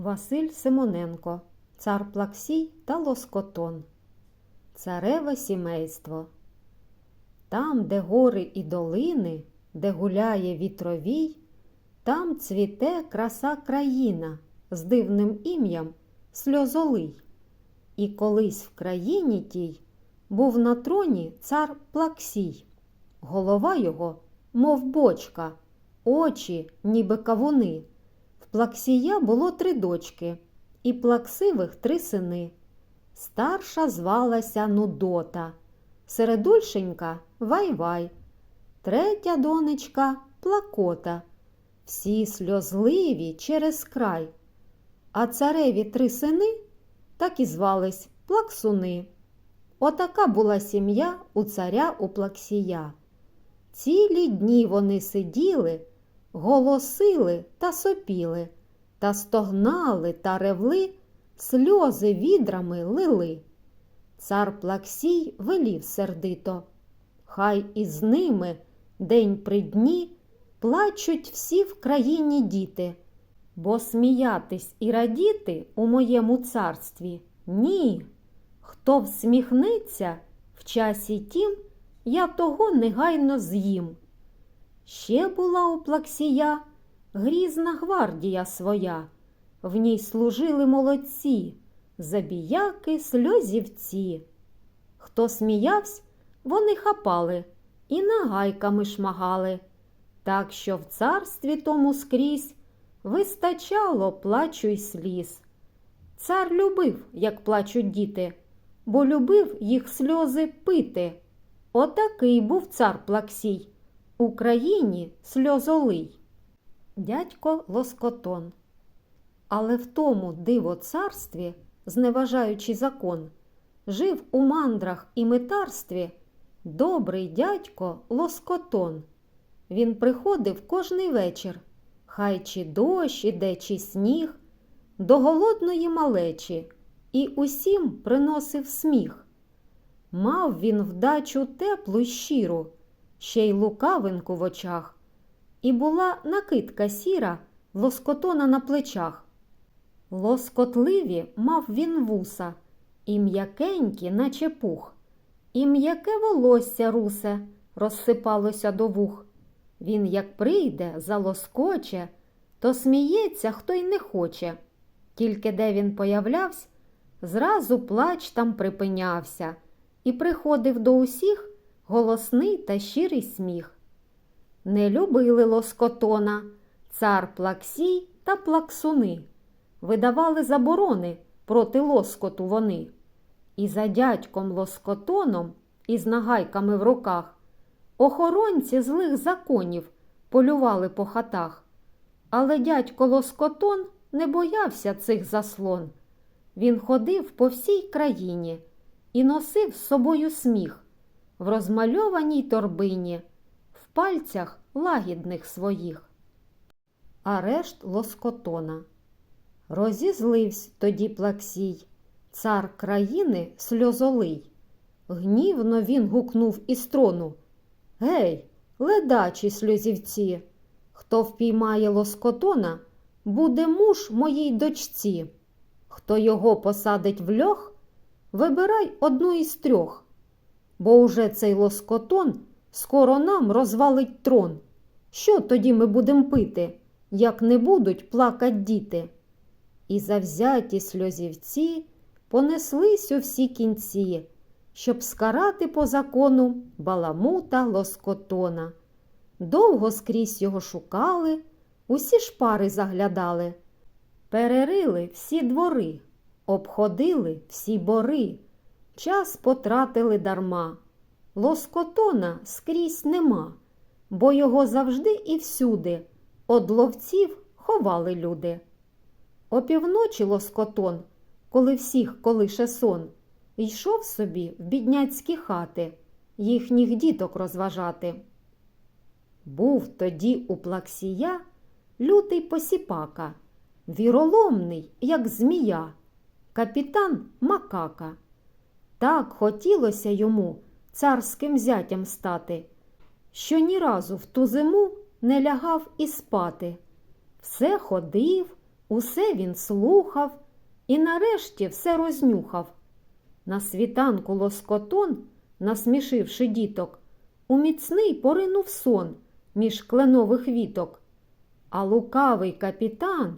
Василь Симоненко, цар Плаксій та Лоскотон. Цареве сімейство. Там, де гори і долини, де гуляє вітровій, там цвіте краса країна з дивним ім'ям Сльозолий. І колись в країні тій був на троні цар Плаксій. Голова його, мов бочка, очі, ніби кавуни. Плаксія було три дочки, і плаксивих три сини. Старша звалася Нудота, середульшенька Вай-Вай, третя донечка Плакота. Всі сльозливі через край. А цареві три сини так і звались Плаксуни. Отака була сім'я у царя у Плаксія. Цілі дні вони сиділи, голосили та сопіли, та стогнали та ревли, сльози відрами лили. Цар Плаксій велів сердито. Хай із ними день при дні плачуть всі в країні діти, бо сміятись і радіти у моєму царстві ні. Хто всміхнеться в часі тім, я того негайно з'їм. Ще була у Плаксія грізна гвардія своя, в ній служили молодці, забіяки, сльозівці. Хто сміявсь, вони хапали і нагайками шмагали, так що в царстві тому скрізь вистачало плачу й сліз. Цар любив, як плачуть діти, бо любив їх сльози пити. Отакий був цар Плаксій, Україні сльозолий. Дядько Лоскотон. Але в тому диво царстві, зневажаючи закон, жив у мандрах і метарстві добрий дядько Лоскотон. Він приходив кожний вечір, хай чи дощ іде, чи сніг, до голодної малечі і усім приносив сміх. Мав він вдачу теплу й щиру, ще й лукавинку в очах, і була накидка сіра лоскотона на плечах. Лоскотливі мав він вуса, і м'якенькі, наче пух, і м'яке волосся русе розсипалося до вух. Він, як прийде, залоскоче, то сміється, хто й не хоче. Тільки де він появлявся, зразу плач там припинявся і приходив до усіх голосний та щирий сміх. Не любили лоскотона, цар Плаксій та плаксуни, видавали заборони проти лоскоту вони. І за дядьком лоскотоном із нагайками в руках охоронці злих законів полювали по хатах. Але дядько лоскотон не боявся цих заслон. Він ходив по всій країні і носив з собою сміх в розмальованій торбині, в пальцях лагідних своїх. Арешт лоскотона. Розізливсь тоді Плаксій, цар країни сльозолий. Гнівно він гукнув із трону. Гей, ледачі сльозівці, хто впіймає лоскотона, буде муж моїй дочці. Хто його посадить в льох, вибирай одну із трьох, бо уже цей лоскотон скоро нам розвалить трон. Що тоді ми будемо пити, як не будуть плакать діти? І завзяті сльозівці понеслись у всі кінці, щоб скарати по закону баламута лоскотона. Довго скрізь його шукали, усі шпари заглядали, перерили всі двори, обходили всі бори, час потратили дарма. Лоскотона скрізь нема, бо його завжди і всюди од ловців ховали люди. Опівночі лоскотон, коли всіх колише сон, йшов собі в бідняцькі хати, їхніх діток розважати. Був тоді у плаксія лютий посіпака, віроломний, як змія, капітан макака. Так хотілося йому царським зятям стати, що ні разу в ту зиму не лягав і спати. Все ходив, Усе він слухав і нарешті все рознюхав. На світанку лоскотон, насмішивши діток, у міцний поринув сон між кленових віток. А лукавий капітан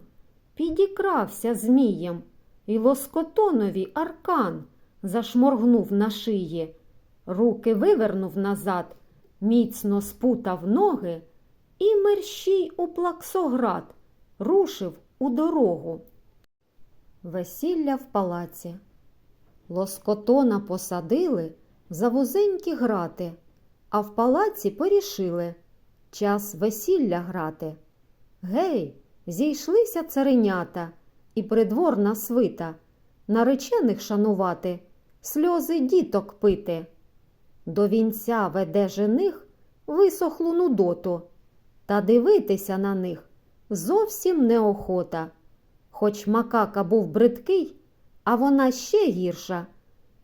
підікрався змієм, і лоскотонові аркан зашморгнув на шиї, руки вивернув назад, міцно спутав ноги і мерщій у плаксоград рушив у дорогу. Весілля в палаці. Лоскотона посадили за вузенькі грати, а в палаці порішили час весілля грати. Гей, зійшлися царинята і придворна свита, наречених шанувати, сльози діток пити. До вінця веде жених висохлу нудоту, та дивитися на них зовсім неохота. Хоч макака був бридкий, а вона ще гірша.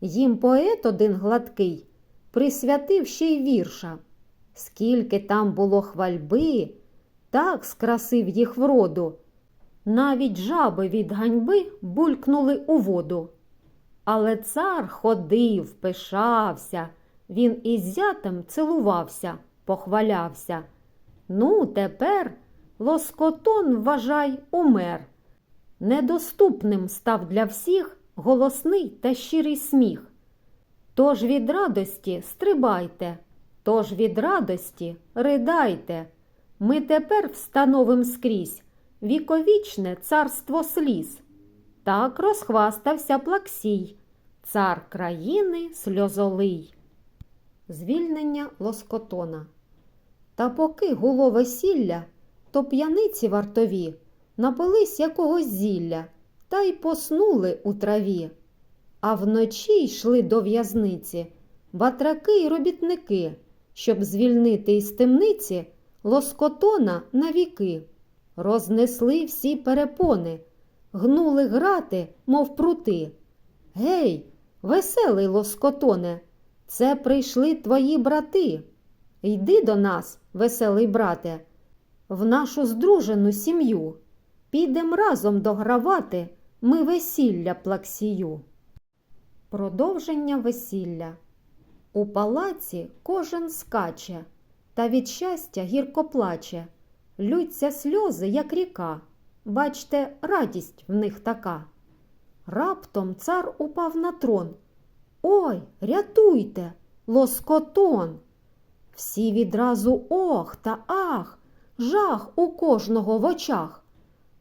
Їм поет один гладкий присвятив ще й вірша. Скільки там було хвальби, так скрасив їх вроду. Навіть жаби від ганьби булькнули у воду. Але цар ходив, пишався, він із зятем цілувався, похвалявся. Ну, тепер лоскотон, вважай, умер. Недоступним став для всіх голосний та щирий сміх. Тож від радості стрибайте, тож від радості ридайте. Ми тепер встановим скрізь віковічне царство сліз. Так розхвастався Плаксій, цар країни сльозолий. Звільнення лоскотона. Та поки гуло весілля, то п'яниці вартові напились якогось зілля та й поснули у траві. А вночі йшли до в'язниці батраки й робітники, щоб звільнити із темниці лоскотона навіки. Рознесли всі перепони, гнули грати, мов прути. Гей, веселий лоскотоне, це прийшли твої брати. Йди до нас, веселий брате, в нашу здружену сім'ю. Підем разом догравати ми весілля плаксію. Продовження весілля. У палаці кожен скаче, та від щастя гірко плаче. Лються сльози, як ріка. Бачте, радість в них така. Раптом цар упав на трон. Ой, рятуйте, лоскотон! Всі відразу ох та ах, жах у кожного в очах.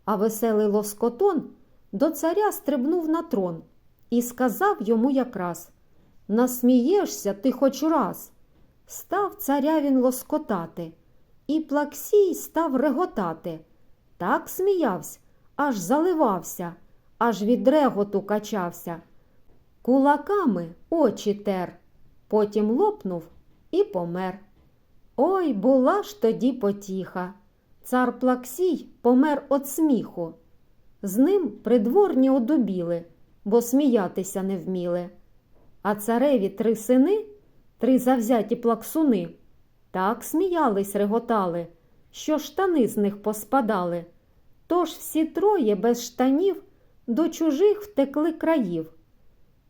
А веселий лоскотон до царя стрибнув на трон і сказав йому якраз Насмієшся ти хоч раз. Став царя він лоскотати, і плаксій став реготати. Так сміявся, аж заливався, аж від реготу качався. Кулаками очі тер, потім лопнув і помер. Ой, була ж тоді потіха. Цар Плаксій помер от сміху. З ним придворні одубіли, бо сміятися не вміли. А цареві три сини, три завзяті плаксуни, так сміялись, реготали, що штани з них поспадали. Тож всі троє без штанів до чужих втекли країв.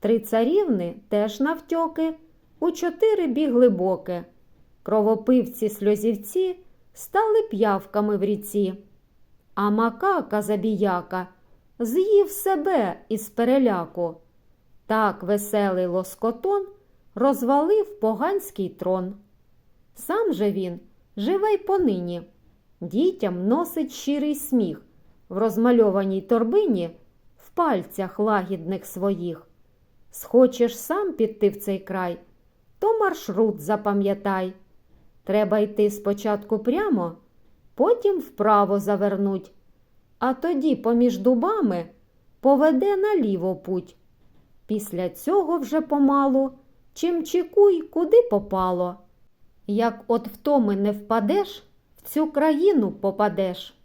Три царівни теж навтьоки, у чотири бігли боки. Кровопивці сльозівці стали п'явками в ріці. А макака забіяка з'їв себе із переляку. Так веселий лоскотон розвалив поганський трон. Сам же він живе й понині, дітям носить щирий сміх в розмальованій торбині пальцях лагідних своїх. Схочеш сам піти в цей край, то маршрут запам'ятай. Треба йти спочатку прямо, потім вправо завернуть, а тоді поміж дубами поведе наліво путь. Після цього вже помалу чим чекуй, куди попало. Як от втоми не впадеш, в цю країну попадеш.